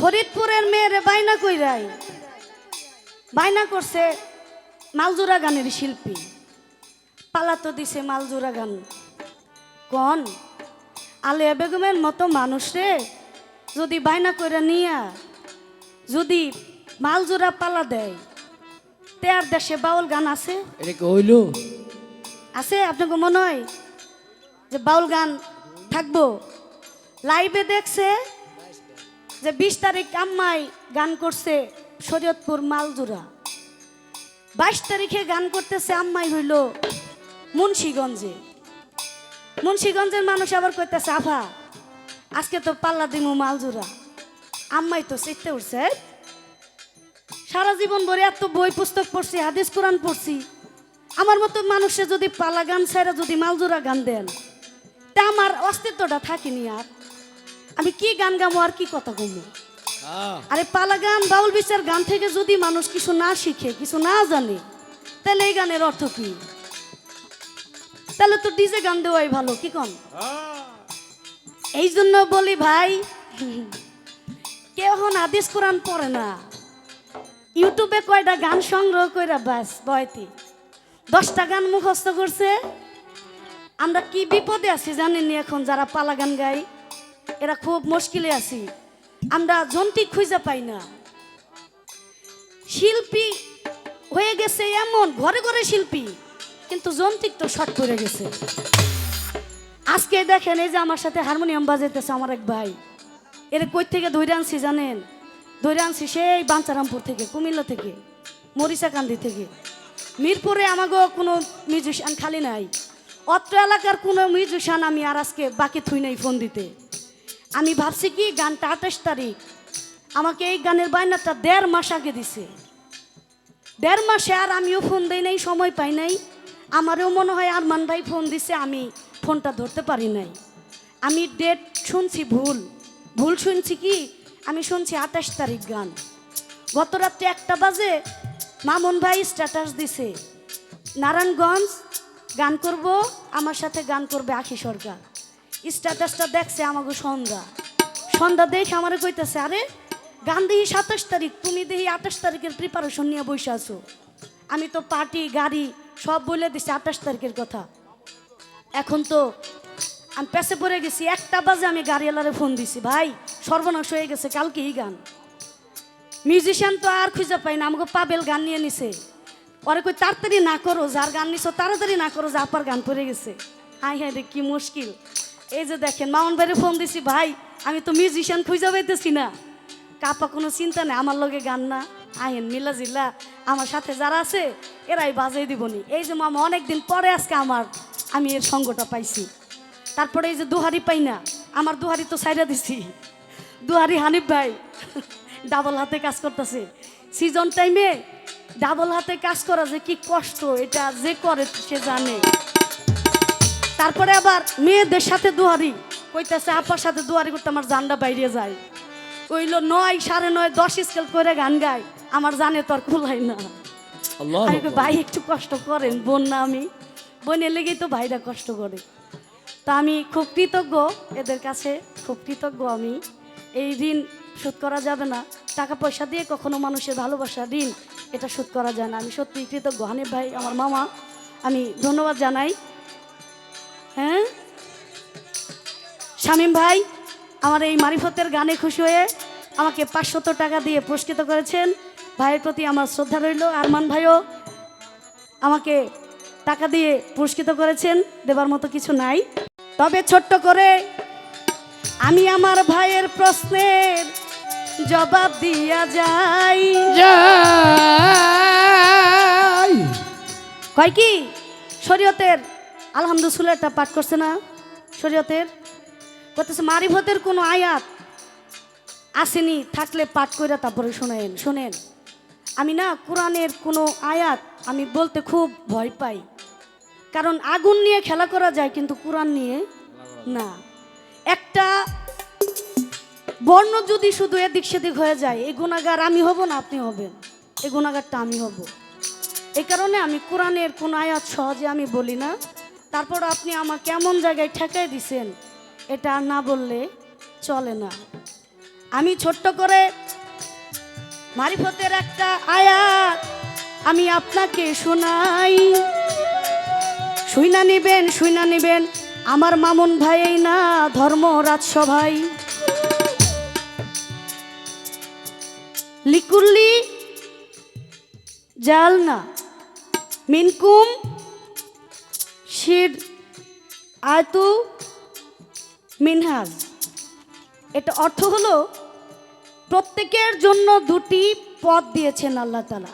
ফরিদপুরের মেয়ের বাইনা কইরাই। বাইনা করছে মালজোড়া গানের শিল্পী। পালাতো দিছে মালজোড়া গান। কন আলিয়া বেগমের মতো মানুষরে যদি বাইনা কইরা নিয়া যদি মালজোড়া পালা দেয় তেয়ার দেশে বাউল গান আছে? হইল? আছে আপনাকে মনে হয় যে বাউল গান থাকব? লাইভে দেখছে যে বিশ তারিখ আম্মাই গান করছে শরীয়তপুর মালজুরা। বাইশ তারিখে গান করতেছে আম্মাই হইল মুন্সীগঞ্জে। মুন্সীগঞ্জের মানুষ আবার করতেছে আফা, আজকে তো পাল্লা দিমু মালজুরা। আম্মাই তো চিত্তে উঠছে সারা জীবন ভরে এত বই পুস্তক পড়ছি, হাদিস কোরআন পড়ছি। আমার মতো মানুষে যদি পালা গান ছাড়া যদি মালজোড়া গান দেন, তা আমার অস্তিত্বটা থাকিনি আর। আমি কি গান গামো আর কি কথা কমো আরে পালা গান বাউল বিচার গান থেকে যদি মানুষ কিছু না শিখে কিছু না জানে তাহলে এই গানের অর্থ কি? তাহলে তো ডিজে গান দেওয়াই ভালো কি কন? এই জন্য বলি ভাই কেউ এখন আদিস কোরআন পড়ে না। ইউটিউবে কয়টা গান সংগ্রহ কইরা বাস বয়তি। দশটা গান মুখস্থ করছে। আমরা কি বিপদে আছি জানেননি এখন যারা পালা গান গাই এরা খুব মুশকিলে আছি। আমরা জন্টি খুঁজে পাই না। শিল্পী হয়ে গেছে এমন, ঘরে ঘরে শিল্পী, কিন্তু যন্ত্রিক তো শর্ট করে গেছে। আজকে দেখেন, এই যে আমার সাথে হারমোনিয়াম বাজাইতেছে আমার এক ভাই। এর কই থেকে ধৈর্য আনছি জানেন? ধৈর্য আনছি সেই বাঞ্চারামপুর থেকে, কুমিল্লা থেকে, মরিচাকান্দি থেকে। মিরপুরে আমাগো কোনো মিউজিশিয়ান খালি নাই। অত্র এলাকার কোনো মিউজিশিয়ান আমি আর আজকে বাকি থুই নাই ফোন দিতে। আমি ভাবছি কি গানটা আঠাশ তারিখ। আমাকে এই গানের বায়নাটা দেড় মাস আগে দিছে। দেড় মাসে আর আমিও ফোন দেই নাই, সময় পাই নাই। আমারও মনে হয় আরমান ভাই ফোন দিছে, আমি ফোনটা ধরতে পারি নাই। আমি ডেট শুনছি ভুল। ভুল শুনছি কি, আমি শুনছি আঠাশ তারিখ গান। গত রাত্রে একটা বাজে মামুন ভাই স্ট্যাটাস দিছে। নারায়ণগঞ্জ, গান করব, আমার সাথে গান করবে আখি সরকার। স্ট্যাটাসটা দেখছে আমাকে সন্ধ্যা। সন্ধ্যা দেখে আমার কইতেছে, আরে গান দেখি সাতাশ তারিখ, তুমি দেখি আঠাশ তারিখের প্রিপারেশন নিয়ে বসে আছো। আমি তো পার্টি, গাড়ি সব বলে দিছি আঠাশ তারিখের কথা। এখন তো আমি পেছে পড়ে গেছি, একটা বাজে আমি গাড়িওয়ালারে ফোন দিছি, ভাই, সর্বনাশ হয়ে গেছে, কালকে এই গান। মিউজিশিয়ান তো আর খুঁজে পাই না আমাকে পাবেল গান নিয়ে নিছে। পরে কই, তাড়াতাড়ি না করো, যার গান নিছো, তাড়াতাড়ি না করো, যে আপার গান পড়ে গেছে। হাই হাই রে, কি মুশকিল। এই যে দেখেন, মামুন ভাইরে ফোন দিছি, ভাই, আমি তো মিউজিশিয়ান খুঁজে পাইতেছি না। কাপা, কোনো চিন্তা নেই, আমার লগে গান না। আইন মিলা জিল্লা আমার সাথে যারা আছে, এরাই বাজাই দিবনি। এই যে মামা, অনেকদিন পরে আজকে আমার, আমি এর সঙ্গটা পাইছি। তারপরে এই যে দুহারি পাই না, আমার দুহারি তো সাইডা দিছি। দুহারি হানিফ ভাই ডাবল হাতে কাজ করতেছে। সিজন টাইমে ডাবল হাতে কাজ করা যে কি কষ্ট, এটা যে করে সে জানে। তারপরে আবার মেয়েদের সাথে দুয়ারি কইতেছে আপার সাথে দুয়ারি করতে আমার জানটা বাইরে যায়। কইলো নয় সাড়ে নয় দশ স্কেল করে গান গায় আমার জানে তোর কুলাই না। আল্লাহ আমি ভাই একটু কষ্ট করেন বোন না আমি। বোনের লেগেই তো ভাইরা কষ্ট করে। তা আমি খুব কৃতজ্ঞ এদের কাছে খুব কৃতজ্ঞ আমি। এই ঋণ শোধ করা যাবে না। টাকা পয়সা দিয়ে কখনো মানুষের ভালোবাসা ঋণ এটা শোধ করা যায় না। আমি সত্যি কৃতজ্ঞ। হানিফ ভাই আমার মামা আমি ধন্যবাদ জানাই। হ্যাঁ? শামীম ভাই আমার এই মারিফতের গানে খুশি হয়ে আমাকে পাঁচশত টাকা দিয়ে পুরস্কৃত করেছেন। ভাইয়ের প্রতি আমার শ্রদ্ধা রইল। আরমান ভাইও আমাকে টাকা দিয়ে পুরস্কৃত করেছেন। দেবার মতো কিছু নাই। তবে ছোট্ট করে আমি আমার ভাইয়ের প্রশ্নের জবাব দিয়া যাই। কয় কি? শরীয়তের আলহামদুসুল্লাহটা পাঠ করছে না শরীয়তের। করতেছে মারিফতের কোনো আয়াত আসেনি, থাকলে পাঠ করে তারপরে শোনেন শোনেন। আমি না কোরআনের কোনো আয়াত আমি বলতে খুব ভয় পাই। কারণ আগুন নিয়ে খেলা করা যায় কিন্তু কোরআন নিয়ে না। একটা বর্ণ যদি শুধু এদিক সেদিক হয়ে যায় এই গুণাগার আমি হব না আপনি হবেন? এই গুণাগারটা আমি হব। এই কারণে আমি কোরআনের কোন আয়াত সহজে আমি বলি না। তারপর আপনি আমাকে কেমন জায়গায় ঠেকাই দিছেন, এটা না বললে চলে না। আমি ছোট্ট করে মারিফতের একটা আয়াত আমি আপনাকে শোনাই। শুইনা নিবেন শুইনা নিবেন, আমার মামুন ভাই না ধর্ম রাজসভাই লিকুল্লি জাল না, মিনকুম শির আয়তু মিনহাজ। এটা অর্থ হলো, প্রত্যেকের জন্য দুটি পথ দিয়েছেন আল্লাহ তালা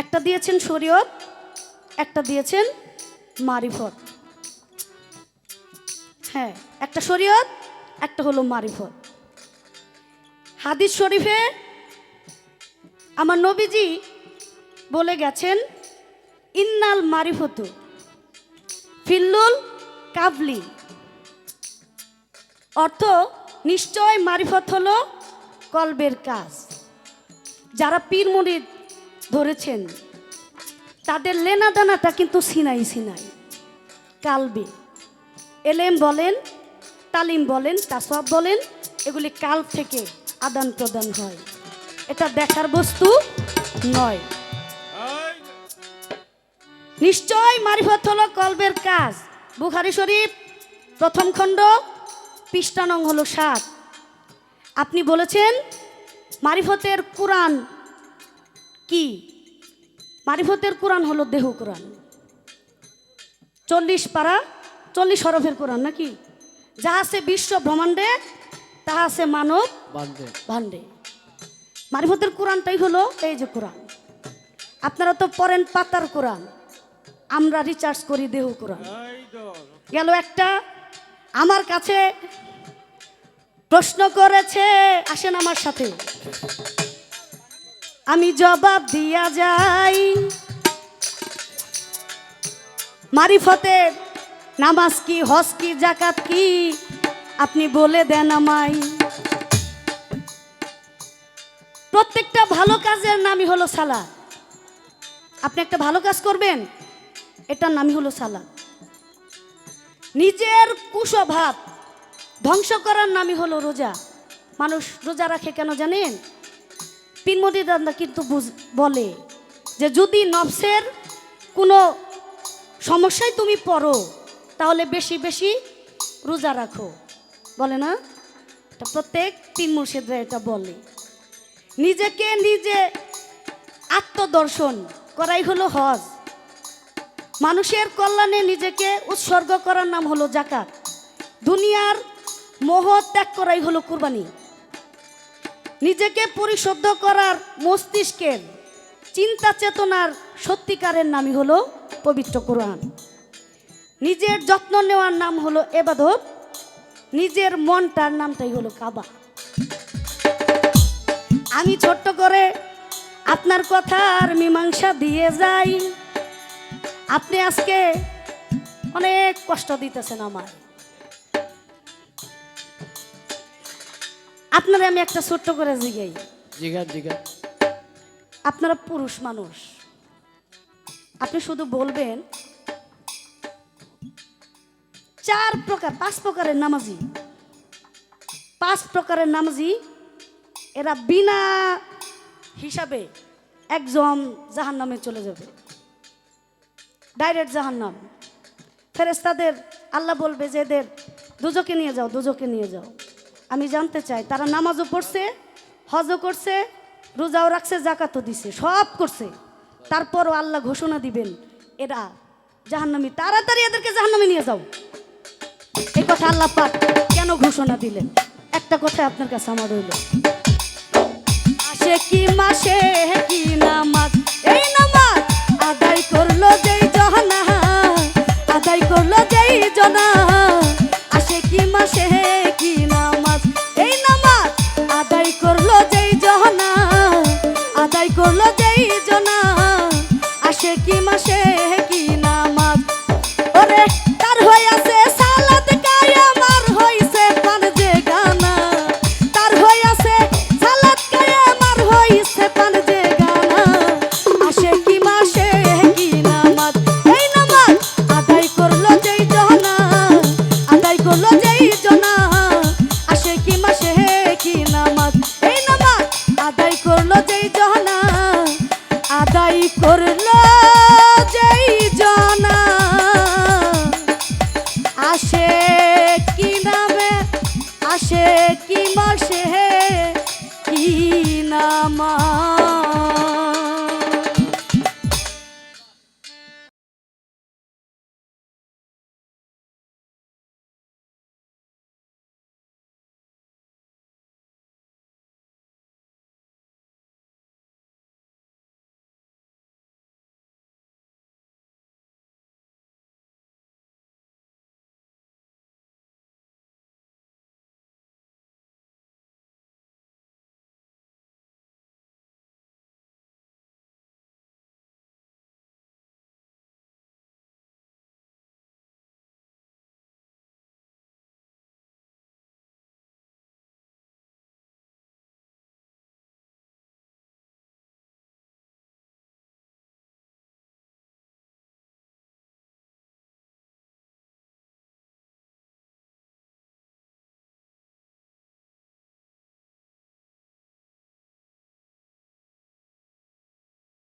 একটা দিয়েছেন শরীয়ত, একটা দিয়েছেন মারিফত। হ্যাঁ একটা শরীয়ত, একটা হলো মারিফত। হাদিস শরীফে আমার নবীজি বলে গেছেন, ইন্নাল মারিফতু। ফিল্লুল কাবলি। অর্থ, নিশ্চয় মারিফত হলো কলবের কাজ। যারা পীর ধরেছেন, তাদের লেনাদানাটা কিন্তু সিনাই সিনাই। কালবে। এলেম বলেন, তালিম বলেন তাসব বলেন, এগুলি কাল থেকে আদান প্রদান হয়। এটা দেখার বস্তু নয়। নিশ্চয় মারিফত হলো কলবের কাজ। বুখারি শরীফ প্রথম খণ্ড পৃষ্ঠানং হলো সাত। আপনি বলেছেন মারিফতের কোরআন কি? মারিফতের কোরআন হলো দেহ কোরআন। চল্লিশ পারা চল্লিশ হরফের কোরআন নাকি? যা আছে বিশ্ব ব্রহ্মাণ্ডে তাহা আছে মানব ভান্ডে মারিফতের কোরআনটাই হলো এই যে কোরআন। আপনারা তো পড়েন পাতার কোরআন। আমরা রিচার্জ করি দেহ কোরআন গেল একটা আমার কাছে প্রশ্ন করেছে আসেন আমার সাথে। আমি জবাব দিয়া যাই মারিফতের নামাজ কি হজ কি জাকাত কি আপনি বলে দেন আমায়। প্রত্যেকটা ভালো কাজের নামই হলো সালাদ। আপনি একটা ভালো কাজ করবেন? এটার নামই হলো সালাদ। নিজের কুস্বভাব ধ্বংস করার নামই হলো রোজা। মানুষ রোজা রাখে কেন জানেন? পিনমতি দাদা কিন্তু বলে যে যদি নফসের কোনো সমস্যায় তুমি পড়ো, তাহলে বেশি বেশি রোজা রাখো। বলে না? এটা প্রত্যেক তিন মুর্শিদরা এটা বলে। নিজেকে নিজে আত্মদর্শন করাই হলো হজ। মানুষের কল্যাণে নিজেকে উৎসর্গ করার নাম হলো জাকাত। দুনিয়ার মোহ ত্যাগ করাই হলো কুরবানি। নিজেকে পরিশুদ্ধ করার মস্তিষ্কের চিন্তা চেতনার সত্যিকারের নামই হলো পবিত্র কোরআন। নিজের যত্ন নেওয়ার নাম হলো এবাদত। নিজের মনটার নামটাই হলো কাবা। আমি ছোট্ট করে আপনার কথার মীমাংসা দিয়ে যাই। আপনি আজকে অনেক কষ্ট দিতেছেন আমার। আপনারা আমি একটা ছোট্ট করে জিগাই। জিগান জিগান। আপনারা পুরুষ মানুষ। আপনি শুধু বলবেন চার প্রকার পাঁচ প্রকারের নামাজি। পাঁচ প্রকারের নামাজি এরা বিনা হিসাবে একজন জাহান নামে চলে যাবে। ডাইরেক্ট জাহান নাম ফেরেস্তাদের আল্লাহ বলবে যে এদের দুজকে নিয়ে যাও, দুজকে নিয়ে যাও। আমি জানতে চাই, তারা নামাজও পড়ছে, হজও করছে, রোজাও রাখছে, জাকাতও দিছে, সব করছে। তারপরও আল্লাহ ঘোষণা দিবেন, এরা জাহান্নামি। তাড়াতাড়ি এদেরকে জাহান্নামে নিয়ে যাও। এই কথা আল্লাহ পাক কেন ঘোষণা দিলেন? একটা কথা আপনার কাছে আমার রইল। মাসে কি মাসে, কি নামাজ? এই আসে কি মাসে